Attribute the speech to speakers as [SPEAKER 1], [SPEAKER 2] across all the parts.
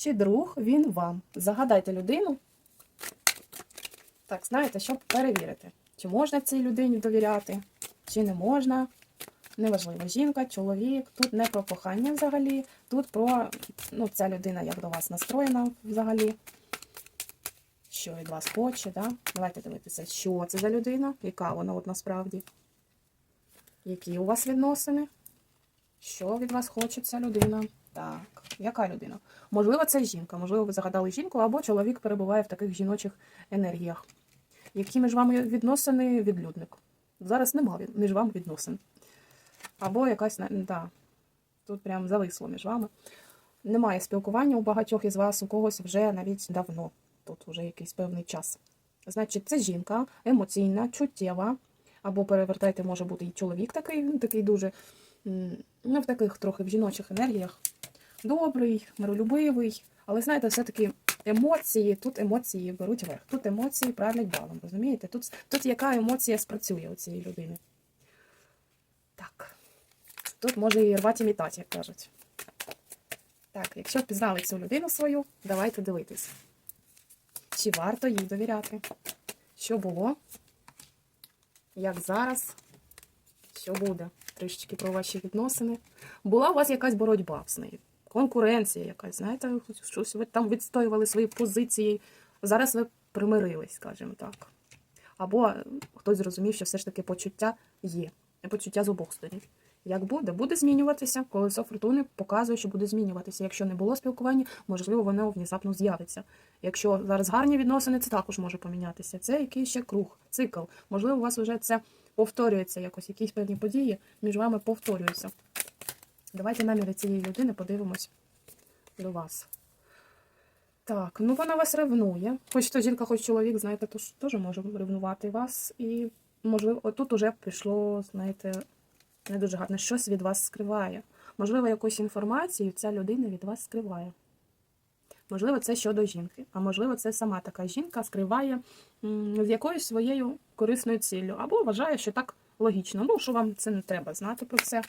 [SPEAKER 1] чи друг він вам? Загадайте людину. Так, знаєте, щоб перевірити, чи можна цій людині довіряти, чи не можна. Неважливо, жінка, чоловік. Тут не про кохання взагалі, тут про ну, ця людина як до вас настроєна взагалі. Що від вас хоче, да? Давайте дивитися, що це за людина, яка вона от насправді. Які у вас відносини? Що від вас хоче ця людина? Так, яка людина? Можливо, це жінка, можливо, ви загадали жінку, або чоловік перебуває в таких жіночих енергіях. Які між вами відносини відлюдник? Зараз нема між вами відносин. Або якась, да, тут прям зависло між вами. Немає спілкування у багатьох із вас, у когось вже навіть давно. Тут вже якийсь певний час. Значить, це жінка емоційна, чуттєва, або перевертайте, може бути і чоловік такий, він такий дуже, ну, в таких трохи в жіночих енергіях. Добрий, миролюбивий, але знаєте, все-таки емоції, тут емоції беруть верх. Тут емоції правлять балом, розумієте? Тут, тут яка емоція спрацює у цієї людини. Так. Тут може і рвати і як кажуть. Так, якщо впізнали цю людину свою, давайте дивитись. Чи варто їй довіряти? Що було? Як зараз? Що буде? Трішечки про ваші відносини. Була у вас якась боротьба з нею? Конкуренція якась, знаєте, щось ви там відстоювали свої позиції. Зараз ви примирились, скажімо так. Або хтось зрозумів, що все ж таки почуття є. Почуття з обох сторін. Як буде? Буде змінюватися. Колесо фортуни показує, що буде змінюватися. Якщо не було спілкування, можливо, воно внезапно з'явиться. Якщо зараз гарні відносини, це також може помінятися. Це якийсь ще круг, цикл. Можливо, у вас вже це повторюється якось, якісь певні події між вами повторюються. Давайте наміри цієї людини подивимось до вас. Так, ну вона вас ревнує. Хоч то жінка, хоч чоловік, знаєте, то теж може ревнувати вас. І, можливо, отут уже пішло, знаєте, не дуже гарно. Щось від вас скриває. Можливо, якусь інформацію ця людина від вас скриває. Можливо, це щодо жінки, а можливо, це сама така жінка скриває з якоюсь своєю корисною ціллю, або вважає, що так логічно. Ну, що вам це не треба знати про це.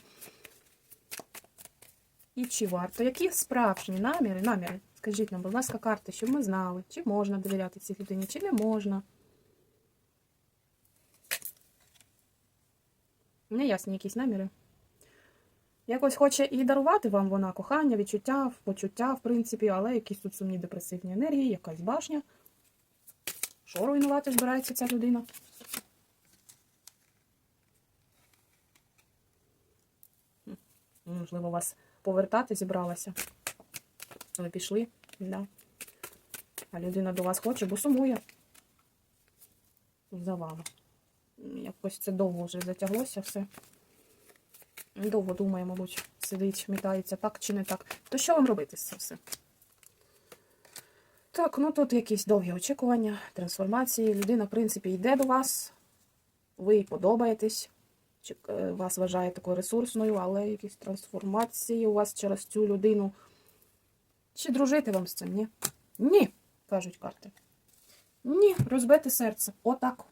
[SPEAKER 1] І чи варто? Які справжні наміри? Наміри? Скажіть нам, будь ласка, карти, щоб ми знали, чи можна довіряти цій людині, чи не можна. Неясні якісь наміри. Якось хоче і дарувати вам вона кохання, відчуття, почуття, в принципі, але якісь тут сумні депресивні енергії, якась башня. Що руйнувати збирається ця людина? Можливо, вас повертати зібралася. Ви пішли, да. А людина до вас хоче, бо сумує за вами. Якось це довго вже затяглося все. Довго думає, мабуть, сидить, мітається так чи не так. То що вам робити з цим все? Так, ну тут якісь довгі очікування, трансформації. Людина, в принципі, йде до вас, ви їй подобаєтесь, вас вважає такою ресурсною, але якісь трансформації у вас через цю людину. Чи дружити вам з цим? Ні? Ні, кажуть карти. Ні, розбите серце. Отак.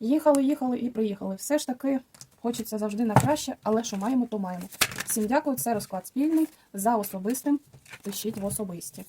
[SPEAKER 1] Їхали, їхали і приїхали. Все ж таки хочеться завжди на краще, але що маємо, то маємо. Всім дякую, це розклад спільний. За особистим пишіть в особисті.